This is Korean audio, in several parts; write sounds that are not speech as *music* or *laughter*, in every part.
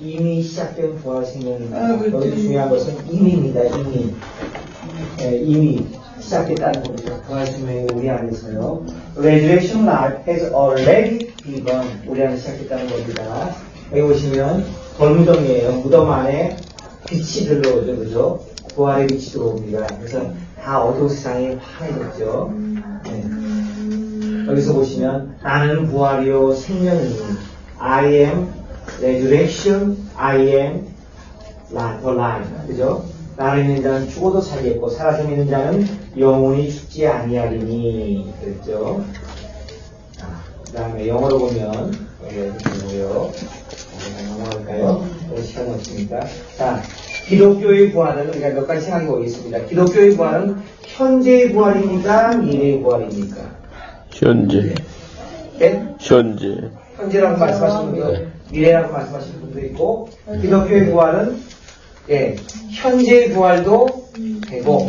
이미 시작된 부활 생명입니다. 아, 그렇죠. 여기 중요한 것은 이미입니다. 이미. 예, 이미 시작됐다는 겁니다. 부활 생명이 우리 안에서요. Resurrection life has already begun. 우리 안에 시작됐다는 겁니다. 여기 보시면 벌무덤이에요. 무덤 안에 빛이 들어오죠. 그죠? 부활의 빛이 들어옵니다. 그래서 다 어두운 세상이 환해졌죠. 네. 여기서 보시면 나는 부활이요 생명이니 I am resurrection, I am life. 그죠? 나를 믿는 자는 죽어도 살겠고 살아서 믿는 자는 영원히 죽지 아니하리니 그랬죠? 그 다음에 영어로 보면 여기 보고요. 넘어갈까요? 오늘 시간이 없으니까. 자, 기독교의 부활은 우리가 몇 가지 생각해 보겠습니다. 기독교의 부활은 현재의 부활입니까? 미래의 부활입니까? 현재, 네? 현재, 현재라고 말씀하시는 분도 미래라고 말씀하시는 분도 있고 기독교의 부활은 예, 현재의 부활도 되고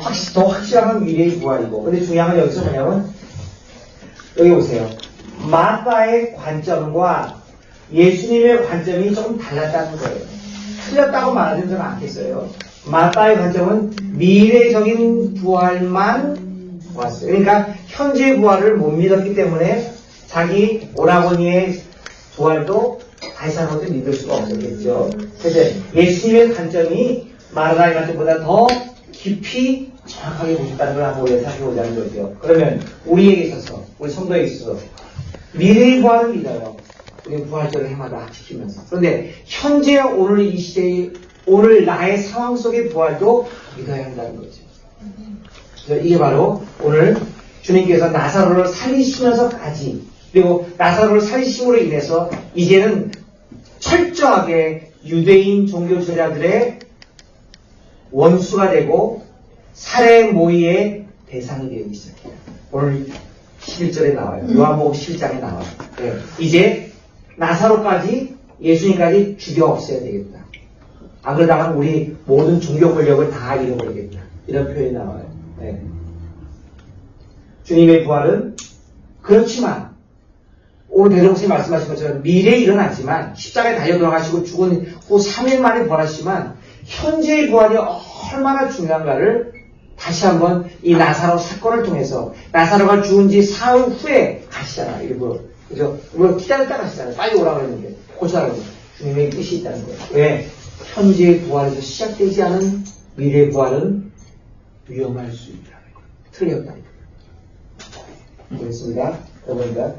확실, 더 확실한 미래의 부활이고 근데 중요한 건 여기서 뭐냐면 여기 보세요. 마파의 관점과 예수님의 관점이 조금 달랐다는 거예요. 틀렸다고 말하는 저는 않겠어요. 마파의 관점은 미래적인 부활만 왔어요. 그러니까 현재의 부활을 못 믿었기 때문에 자기 오라버니의 부활도 다시 한 번도 믿을 수가 없었겠죠. 그래서 예수님의 관점이 마르다의 관점보다 더 깊이 정확하게 보셨다는 걸 한번 우리가 살펴보자는 거죠. 그러면 우리에게 있어서, 우리 성도에 있어서 미래의 부활을 믿어요. 우리 부활절을 해마다 지키면서. 그런데 현재 오늘 이 시대의 오늘 나의 상황 속의 부활도 믿어야 한다는 거죠. 그래서 이게 바로 오늘 주님께서 나사로를 살리시면서까지 그리고 나사로를 살리심으로 인해서 이제는 철저하게 유대인 종교 제자들의 원수가 되고 살해 모의의 대상이 되기 시작해요. 오늘 11절에 나와요. 요한복음 11장에 나와요. 네. 이제 나사로까지 예수님까지 죽여 없애야 되겠다. 안 그러다가 우리 모든 종교 권력을 다 잃어버리겠다. 이런 표현이 나와요. 네. 주님의 부활은 그렇지만 오늘 배정수님 말씀하신 것처럼 미래에 일어나지만 십자가에 달려 들어가시고 죽은 후 3일 만에 부활하시지만 현재의 부활이 얼마나 중요한가를 다시 한번 이 나사로 사건을 통해서 나사로가 죽은 지 사흘 후에 가시잖아요 일부러 그죠? 물론 기다렸다 가시잖아요. 빨리 오라고 했는데 고사라고. 주님의 뜻이 있다는 거예요. 왜? 현재의 부활에서 시작되지 않은 미래의 부활은 위험할 수 있다는 거예요. 틀렸다는 거예요. 보겠습니다. 그러니까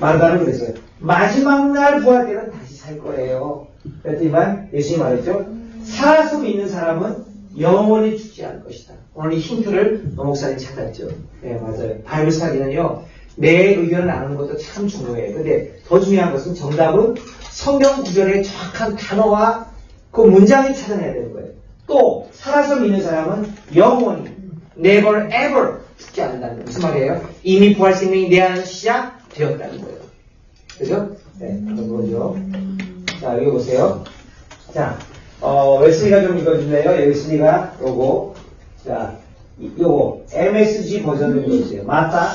마르다는 그랬어요. 마지막 날 부활 때는 다시 살 거예요. 그랬더니만 예수님이 말했죠. 살아서 믿는 사람은 영원히 죽지 않을 것이다. 오늘 이 힌트를 노 목사님 찾았죠. 네, 맞아요. 바이블 사기는요, 내 의견을 나누는 것도 참 중요해요. 근데 더 중요한 것은 정답은 성경 구절의 정확한 단어와 그 문장을 찾아내야 되는 거예요. 또, 살아서 믿는 사람은 영원히, never ever 죽지 않는다는 거예요. 무슨 말이에요? 이미 부활 생명이 내 안에 시작 되었다는 거예요. 그죠? 네, 그런 거죠. 자, 여기 보세요. 자, 어, 웨슬리가 좀 읽어주네요. 웨슬리가 요거. 자, 이- 요거. MSG 버전 좀 읽어주세요. 마타.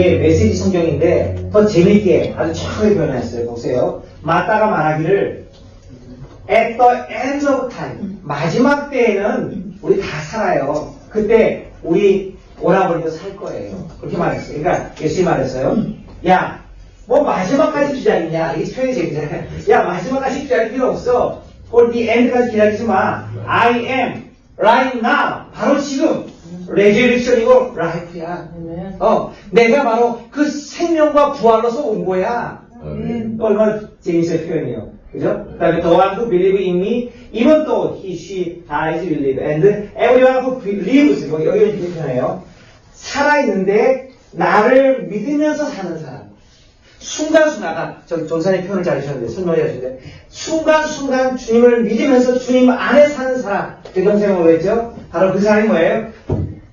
이게 메시지 성경인데 더 재밌게 아주 정확하게 표현했어요. 보세요. 마따가 말하기를 at the end of time 마지막 때에는 우리 다 살아요. 그때 우리 오라버니도 살 거예요. 그렇게 말했어요. 그러니까 예수님이 말했어요. 야, 뭐 마지막까지 기다리냐? 이게 표현이 재밌잖아요. 야, 마지막까지 기다릴 필요 없어. for the end까지 기다리지 마. I am right now. 바로 지금. 레저렉션이고 라이프야. 어, 내가 바로 그 생명과 부활로서 온 거야. 또 얼마나 재밌어요, 표현이요. 그죠? 그 다음에 the one who believe in me, even though he, she dies, will live. And everyone who believes, 여기, 여기 이렇게 표현해요. 살아있는데, 나를 믿으면서 사는 사람. 순간순간, 저 전사님 표현을 잘 하셨는데, 설명해 주셨는데, 순간순간 주님을 믿으면서 주님 안에 사는 사람. 대동생으로 했죠? 바로 그 사람이 뭐예요?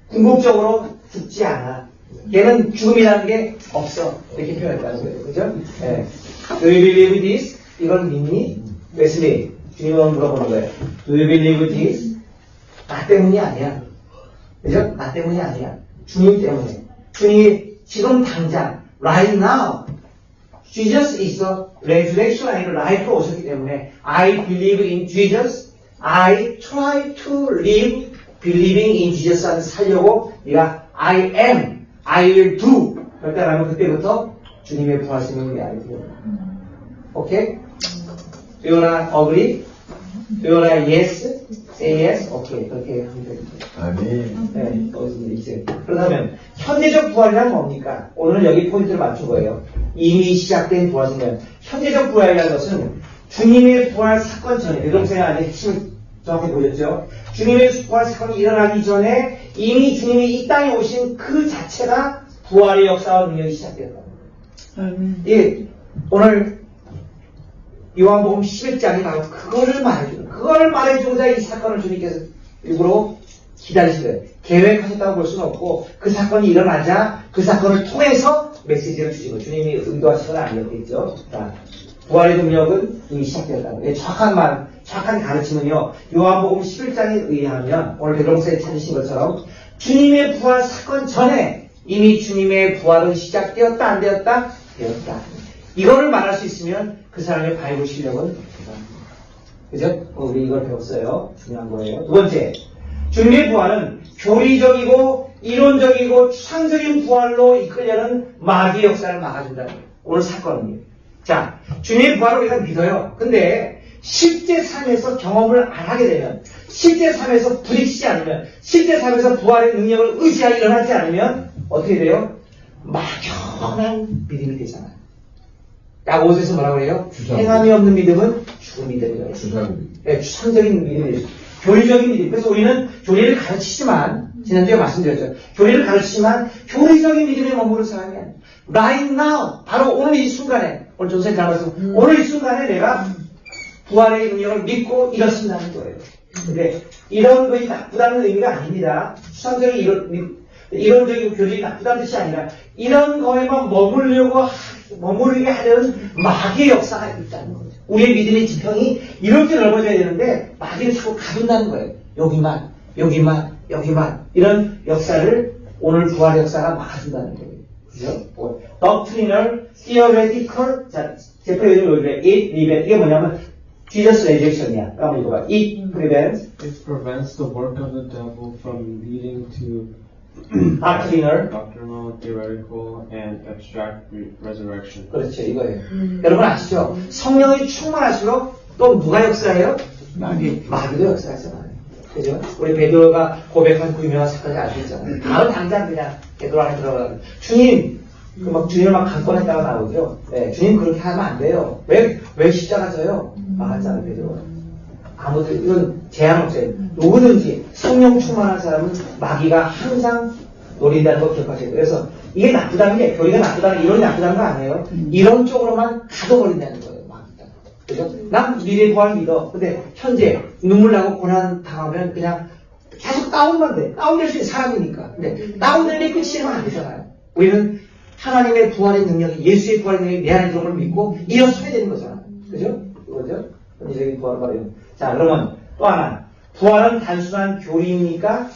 궁극적으로 죽지 않아. 걔는 죽음이라는 게 없어. 이렇게 표현했다는 거예요. 그죠? 예. Do you believe this? 이걸 믿니? 웨슬리, 주님은 물어보는 거예요. Do you believe this? 나 때문이 아니야. 그죠? 나 때문이 아니야. 주님 때문에. 주님이 지금 당장, right now, Jesus is the resurrection 아니라 life로 오셨기 때문에 I believe in Jesus. I try to live believing in Jesus 안 살려고 네가 I am, I will do 그렇게 하면 그때부터 주님의 내 알게 돼요. 오케이? Do you wanna agree? Do you wanna yes? Say yes? 오케이. 그렇게 하면 됩니다. 아멘. 네, 거기서 이제 그렇다면 현재적 부활이란 뭡니까? 오늘 여기 포인트를 맞춘 거예요. 이미 시작된 부활이면 현재적 부활이라는 것은 주님의 부활 사건 전에 대동생 안에 핵심을 정확히 보셨죠? 주님의 부활 사건이 일어나기 전에 이미 주님이 이 땅에 오신 그 자체가 부활의 역사와 능력이 시작되었다. 예, 오늘 요한복음 11장이 바로 그거를 말해주는, 그걸 말해주고자 이 사건을 주님께서 일부러 거예요. 계획하셨다고 볼 수는 없고, 그 사건이 일어나자 그 사건을 통해서 메시지를 거예요. 주님이 의도하신 건 아니었겠죠. 자, 부활의 능력은 이미 시작되었다는 거예요. 정확한 말, 정확한 가르침은요, 요한복음 11장에 의하면, 오늘 배동생이 찾으신 것처럼, 주님의 부활 사건 전에 이미 주님의 부활은 시작되었다, 안 되었다? 되었다. 이거를 말할 수 있으면 그 사람의 바이블 실력은 대단합니다. 그죠? 어, 우리 이걸 배웠어요. 중요한 거예요. 두 번째, 주님의 부활은 교리적이고 이론적이고 추상적인 부활로 이끌려는 마귀의 역사를 막아준다는. 오늘 사건은요. 자, 주님의 부활을 우리가 믿어요. 근데 실제 삶에서 경험을 안 하게 되면, 실제 삶에서 부딪히지 않으면, 실제 삶에서 부활의 능력을 의지하게 일어나지 않으면 어떻게 돼요? 막연한 믿음이 되잖아요. 야고보서에서 뭐라고 해요? 주상. 행함이 없는 믿음은 죽은 믿음이라고 해요. 주사님. 네, 추상적인 믿음이 교리적인 믿음. 그래서 우리는 교리를 가르치지만, 지난주에 말씀드렸죠. 교리를 가르치지만, 교리적인 믿음에 머무는 사람이 아니에요. Right now, 바로 오늘 이 순간에, 오늘 전세 잘말씀 오늘 이 순간에 내가 부활의 능력을 믿고 일어선다는 거예요. 근데 이런 것이 나쁘다는 의미가 아닙니다. 추상적인 이론, 미- 이론적이고 교리가 나쁘다는 뜻이 아니라 이런 거에만 머물려고 하- 머무르게 하려는 마귀의 역사가 있다는 거죠. 우리의 믿음의 지평이 이렇게 넓어져야 되는데 마귀는 자꾸 가둔다는 거예요. 여기만, 여기만, 여기만 이런 역사를 오늘 부활의 역사가 막아준다는 거예요. 그죠? 뭐, doctrinal, theoretical, 자, 제 표현을 여기 it, prevent 이게 뭐냐면 Jesus rejection이야. 한번 읽어봐. It prevents It prevents the work of the devil from leading to *clears throat* doctrinal doctrinal, theoretical, and abstract re- resurrection. 그렇죠, 이거예요. 여러분 아시죠? 성령이 충만할수록 또 누가 역사해요? 마귀. 마귀도 역사하죠, 마귀. 그죠? 우리 베드로가 고백한 그 유명한 사건을 알고 있잖아요. 바로 당장 그냥 베드로 안에 들어가는 주님, 그막 주님을 막 강권했다가 나오죠. 네, 주님 그렇게 하면 안 돼요. 왜, 왜 십자가 져요? 막았잖아요, 베드로가. 아무튼 이건 제한 없어요. 누구든지 성령 충만한 사람은 마귀가 항상 노린다는 거 기억하셔야 돼요. 그래서 이게 나쁘다는 게 교리가 나쁘다는 이론이 나쁘다는 거 아니에요. 이론 쪽으로만 가둬버린다는 거예요. 그죠? 난 미래 부활 믿어. 근데 현재 눈물 나고 고난 당하면 그냥 계속 다운만 돼. 다운될 수 있는 사람이니까. 근데 다운될 때 끝이면 안 되잖아요. 우리는 하나님의 부활의 능력이 예수의 부활의 능력이 내 안에 들어올 걸 믿고 일어서야 되는 거잖아요. 그죠? 이거죠? 현재적인 부활은 바로 이거. 자, 그러면 또 하나. 부활은 단순한 교리입니까?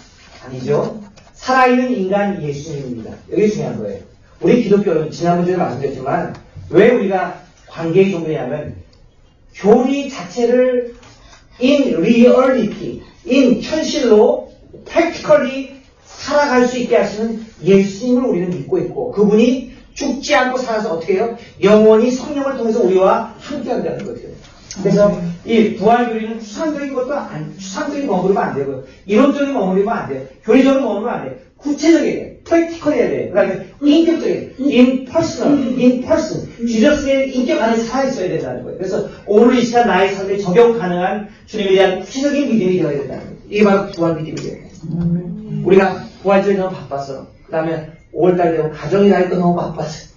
아니죠. 살아있는 인간 예수님입니다. 여기 중요한 거예요. 우리 기독교는 지난주에 말씀드렸지만 왜 우리가 관계의 종교냐면 교리 자체를 in reality, in 현실로 practically 살아갈 수 있게 하시는 예수님을 우리는 믿고 있고 그분이 죽지 않고 살아서 어떻게 해요? 영원히 성령을 통해서 우리와 함께 한다는 거죠. 그래서 이 부활 교리는 추상적인 것도 안, 추상적인 머무르면 안 되고 이론적인 머무르면 안 돼요. 교리적인 머무르면 안 돼요. 구체적이게, 프랙티컬 해야 돼요. 그 다음에 personal, in person. 지저스의 인격 안에 살아있어야 된다는 거예요. 그래서 오늘 이 시간 나의 삶에 적용 가능한 주님에 대한 구체적인 믿음이 되어야 된다는 거예요. 이게 바로 부활 믿음이에요. 우리가 부활절이 너무 바빴어. 그 다음에 5월달 되면 가정이 나니까 너무 바빴어.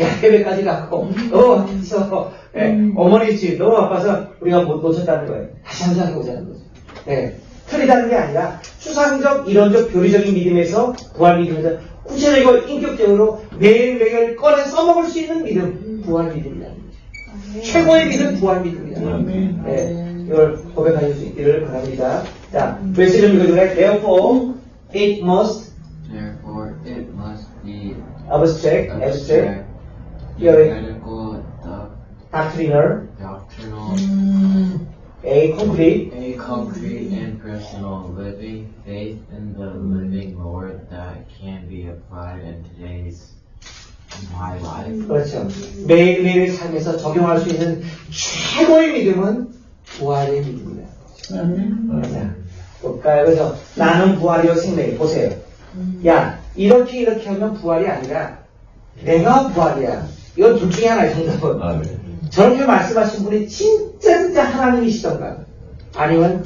야, 해외까지 갔고, 너무 바빠서, *laughs* 예, 어머니 집 너무 바빠서 우리가 못 놓쳤다는 거예요. 다시 한번 생각해보자는 거죠. 예, 틀리다는 게 아니라 추상적, 이론적, 교리적인 믿음에서 부활 믿음에서 구체적이고 인격적으로 매일매일 꺼내 써먹을 수 있는 믿음, 부활 믿음이라는 거죠. 최고의 믿음, 부활 믿음이다. 네, 이걸 고백하실 수 있기를 바랍니다. 자, verse 좀 읽어줄래? Therefore, it must abstract, abstract, Theory. doc- doctrinal, doctrinal, a concrete, a concrete and personal living faith in the living Lord that can be applied in today's my life. 그렇죠. 매일매일 삶에서 적용할 수 있는 최고의 믿음은 부활의 믿음이다. 자, 볼까요? 그래서 나는 부활이요 생명이 보세요. 야 이렇게 이렇게 하면 부활이 아니라 내가 부활이야. 이건 둘 중에 하나의 정답은. 저렇게 말씀하신 분이 진짜 진짜 하나님이시던가 아니면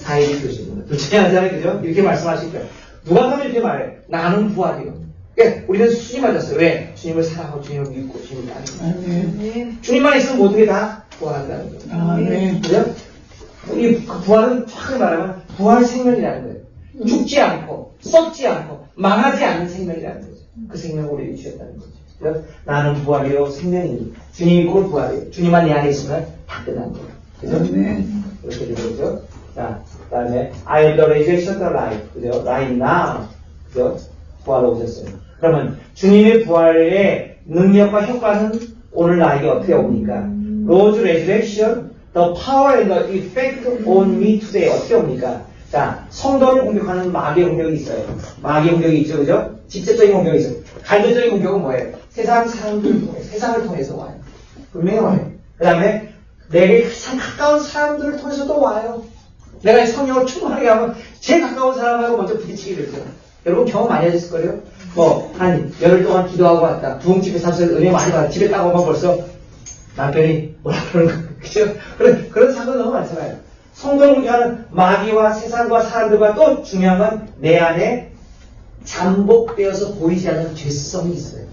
사이비 교수님 둘 중에 하나잖아요. 그죠? 이렇게 말씀하실 거예요. 누가 하면 이렇게 말해 나는 부활이요. 예, 우리는 수준이 맞았어요. 왜? 주님을 사랑하고 주님을 믿고 주님을 따르고. 주님만 있으면 모든 게 다 부활한다는 거예요. 그죠? 이 부활은 정확히 말하면 부활 생명이라는 거예요 죽지 않고 썩지 않고 망하지 않는 생명이라는 거죠 그 생명을 우리에게 주셨다는 거죠 그래서 나는 부활이요 생명이니 주님이 곧 부활이에요 주님만 내 안에 있으면 다 끝난 거예요 그죠? 이렇게 되는 거죠 자, 그 다음에 I am the resurrection of life 그죠? right now 그죠? 부활로 오셨어요 그러면 주님의 부활의 능력과 효과는 오늘 나에게 어떻게 옵니까? Lord's resurrection the power and the effect on me today 어떻게 옵니까? 자, 성도를 공격하는 마귀의 공격이 있어요. 마귀의 공격이 있죠, 그죠? 직접적인 공격이 있어요. 간접적인 공격은 뭐예요? 세상 사람들을 통해, 세상을 통해서 와요. 분명히 와요. 그 다음에 내게 가장 가까운 사람들을 통해서도 와요. 내가 이 성령을 충만하게 하면 제일 가까운 사람하고 먼저 부딪히게 되죠. 여러분 경험 많이 하셨을 거예요? 뭐, 한 열흘 동안 기도하고 왔다. 부흥집에 사서 은혜 많이 받아. 집에 딱 오면 벌써 남편이 뭐라 그러는 거, 그죠? 그런, 그런 사건 너무 많잖아요. 성도를 공격하는 마귀와 세상과 사람들과 또 중요한 건 내 안에 잠복되어서 보이지 않는 죄성이 있어요.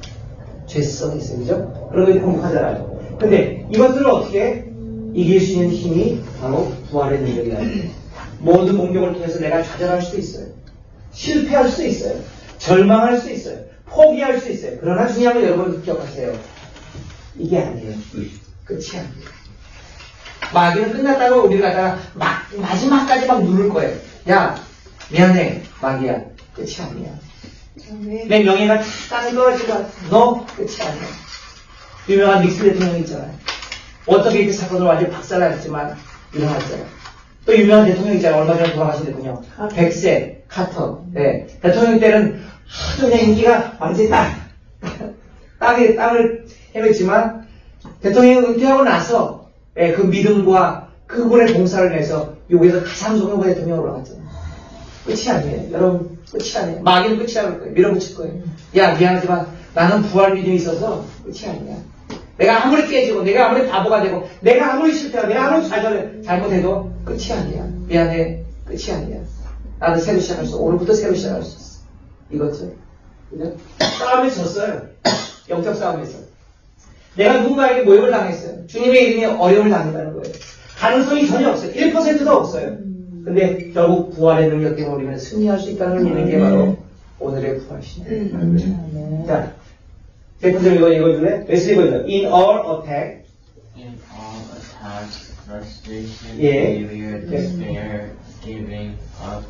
죄성이 있어요. 그죠? 걸 공격하잖아요. 근데 이것들을 어떻게 이길 수 있는 힘이 바로 부활의 능력이라는 거예요. 모든 공격을 통해서 내가 좌절할 수도 있어요. 실패할 수도 있어요. 절망할 수 있어요. 포기할 수 있어요. 그러나 중요한 건 여러분 기억하세요. 이게 아니에요. 끝이 아니에요. 마귀는 끝났다고 우리가 갖다가 막, 마지막까지 막 누를 거예요. 야, 미안해, 마귀야. 끝이 아니야. 내 명예가 다 땅에 떨어지고, 너 끝이 아니야. 유명한 닉슨 대통령 있잖아요. 어떻게 이렇게 사건을 완전히 박살났지만 일어났잖아요. 또 유명한 대통령 있잖아요. 얼마 전에 돌아가신 대통령. 백세, 카터. 네. 대통령 때는 하도 그냥 인기가 완전히 딱, 땅에, 땅을 헤맸지만, 대통령이 은퇴하고 나서, 예, 그 믿음과 그분의 봉사를 내서 여기에서 가장 존경받 대통령으로 올라갔잖아요. 끝이 아니에요. 여러분, 끝이 아니에요. 마귀는 끝이라고 할 거예요. 밀어붙일 거예요. 야, 미안하지만 나는 부활 믿음이 있어서 끝이 아니야. 내가 아무리 깨지고, 내가 아무리 바보가 되고, 내가 아무리 실패하고, 내가 아무리 좌절, 잘못해도 끝이 아니야. 미안해. 끝이 아니야. 나도 새로 시작할 수, 오늘부터 새로 시작할 수 있어. 이거죠. 싸움에 졌어요. 영적 싸움에서. 내가 누군가에게 모욕을 당했어요. 주님의 이름에 어려움을 당한다는 거예요. 가능성이 전혀 없어요. 1%도 없어요. 근데 결국 부활의 능력 때문에 우리는 승리할 수 있다는 걸 믿는 게 바로 오늘의 부활이시네요. 자, 대표적인 이거 읽어줄래? 웨스 읽어줄래? In all attack, In all attacks, frustration, Yeah. failure, despair, giving up,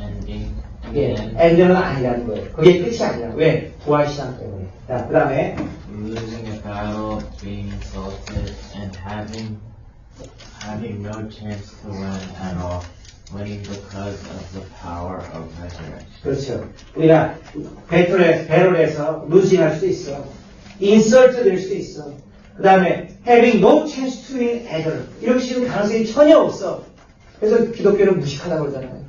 and ending 예, 엔드는 아니라는 거예요. 그게 끝이 아니라. 왜? 부활시장 때문에. 자, 그 다음에 being insulted, and having having no chance to win at all, winning because of the power of resurrection. 그렇죠. 우리가 배틀에, 배럴에서 루징할 수 있어. 인설트 될수 있어. 그 다음에 having no chance to win at all. 이렇게 쉬는 가능성이 전혀 없어. 그래서 기독교는 무식하다고 그러잖아요.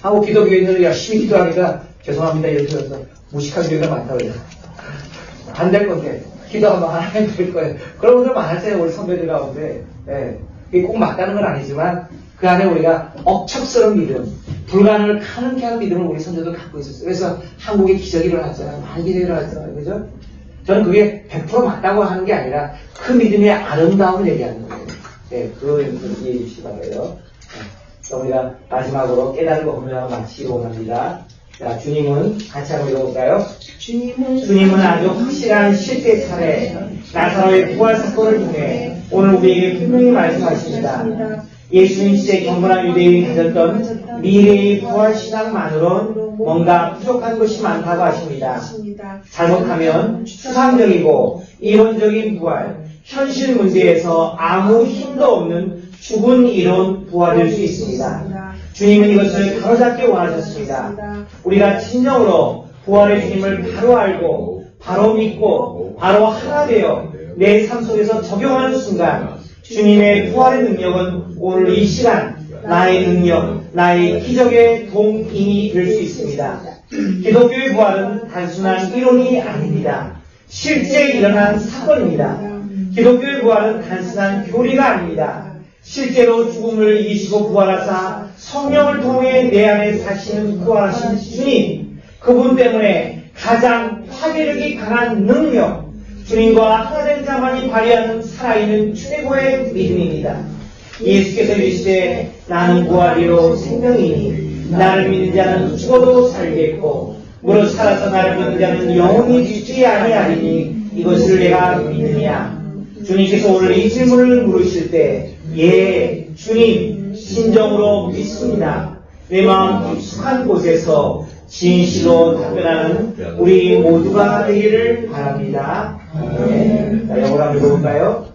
한국 기독교인들 열심히 기도하니까 죄송합니다. 이렇게 해서 무식한 교회가 많다고 그래요. 안 될 건데 기도하면 하나님 될 거예요. 그런 분들 많았어요. 우리 선배들 가운데. 예. 이게 꼭 맞다는 건 아니지만 그 안에 우리가 억척스러운 믿음, 불가능을 가능케 하는 믿음을 우리 선조들 갖고 있었어요. 그래서 한국에 기적이 일어났잖아요. 많은 기적이 일어났잖아요. 그죠? 저는 그게 100% 맞다고 하는 게 아니라 그 믿음의 아름다움을 얘기하는 거예요. 네, 그거 이해해 주시기 바라요. 네. 우리가 마지막으로 깨달음과 공명을 마치고 원합니다. 자, 주님은 같이 한번 읽어볼까요? 주님은 주님은 아주 확실한 실제 사례, 나사로의 부활 사건을 통해 오늘 우리에게 분명히 말씀하십니다. 예수님 시대 경건한 유대인이 가졌던 미래의 부활 신앙만으로는 뭔가 부족한 것이 많다고 하십니다. 하십니다. 잘못하면 추상적이고 이론적인 부활, 현실 문제에서 아무 힘도 없는 죽은 이론 부활일 수 있습니다. 주님은 이것을 바로잡기 원하셨습니다. 우리가 진정으로 부활의 주님을 바로 알고 바로 믿고 바로 하나 되어 내 삶 속에서 적용하는 순간 주님의 부활의 능력은 오늘 이 시간 나의 능력, 나의 기적의 동인이 될 수 있습니다. 기독교의 부활은 단순한 이론이 아닙니다. 실제 일어난 사건입니다. 기독교의 부활은 단순한 교리가 아닙니다. 실제로 죽음을 이기시고 부활하사 성령을 통해 내 안에 사시는 부활하신 주님, 그분 때문에 가장 파괴력이 강한 능력, 주님과 하나된 자만이 발휘하는 살아있는 최고의 믿음입니다. 예수께서 이르시되 나는 부활이요 생명이니 나를 믿는 자는 죽어도 살겠고 무릇 살아서 나를 믿는 자는 영원히 죽지 아니하리니 이것을 내가 믿느냐 주님께서 오늘 이 질문을 물으실 때 예, 주님 심정으로 믿습니다. 내 마음 깊숙한 곳에서 진실로 답변하는 우리 모두가 되기를 바랍니다. 네. 자, 영어로 한번 읽어볼까요?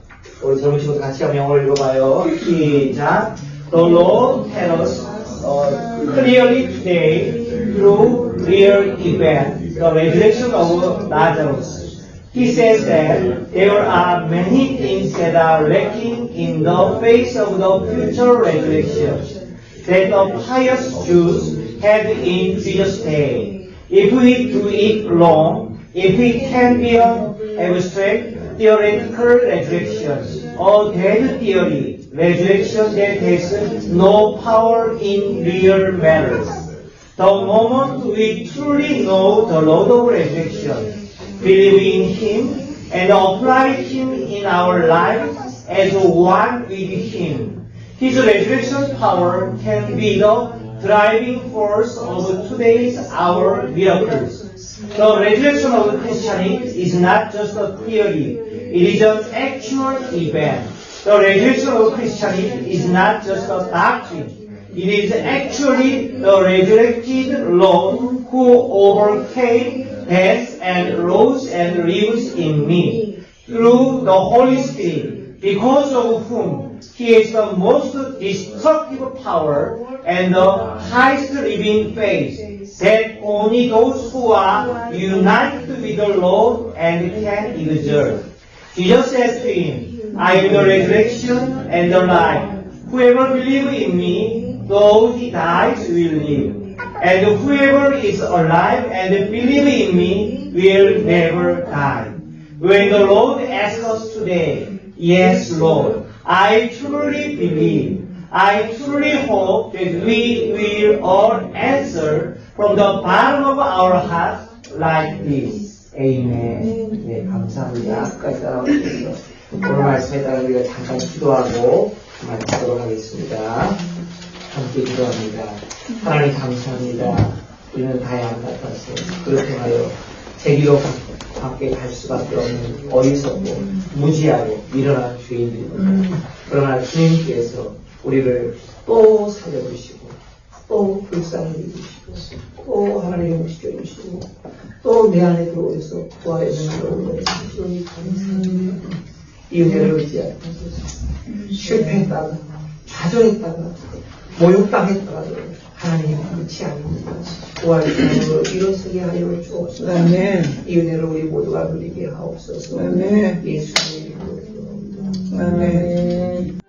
우리 젊은 친구들 같이 한번 영어를 읽어봐요. 시작. The Lord tell us clearly today through real event, the resurrection of Lazarus. He says that there are many things that are lacking in the face of the future resurrection that the pious Jews had in Jesus' day. If we do it wrong, if it can be an abstract theoretical resurrection or dead theory, resurrection that has no power in real matters. The moment we truly know the Lord of resurrection, believe in Him, and apply Him in our lives as one with Him, His resurrection power can be the driving force of today's our miracles. The resurrection of Christianity is not just a theory, it is an actual event. The resurrection of Christianity is not just a doctrine, it is actually the resurrected Lord who overcame death and rose and lives in me through the Holy Spirit, because of whom He is the most destructive power and the highest living faith that only those who are united with the Lord and can exert. Jesus says to him, I am the resurrection and the life. Whoever believes in me, though he dies, will live. And whoever is alive and believes in me will never die. When the Lord asks us today, Yes, Lord, I truly believe, I truly hope that we will all answer from the bottom of our heart like this. Amen. 네, 감사합니다. 끝까지 따라오셔서 오늘 말씀에 따라 우리가 잠깐 기도하고 마치도록 하겠습니다. 함께 기도합니다. 하나님 감사합니다. 우리는 다양한 것 같아서 그렇게 하여 제기로 함께 갈 수밖에 없는 어리석고 무지하고 미련한 죄인들입니다. 그러나 주님께서 우리를 또 살려주시고 또 불쌍히 여기시고 또 하나님의 모시켜 주시고 또 내 안에 들어오셔서 능력을 올려주시니 감사합니다. 이 은혜를 의지하여 실패했다가 좌절했다가 모욕당했다가도 하나님의 끝이 아닙니다. 능력으로 일어서게 하여 주옵소서. 아멘. 이 은혜를 우리 모두가 누리게 하옵소서. 아멘. 예수님의 이름으로. 아멘.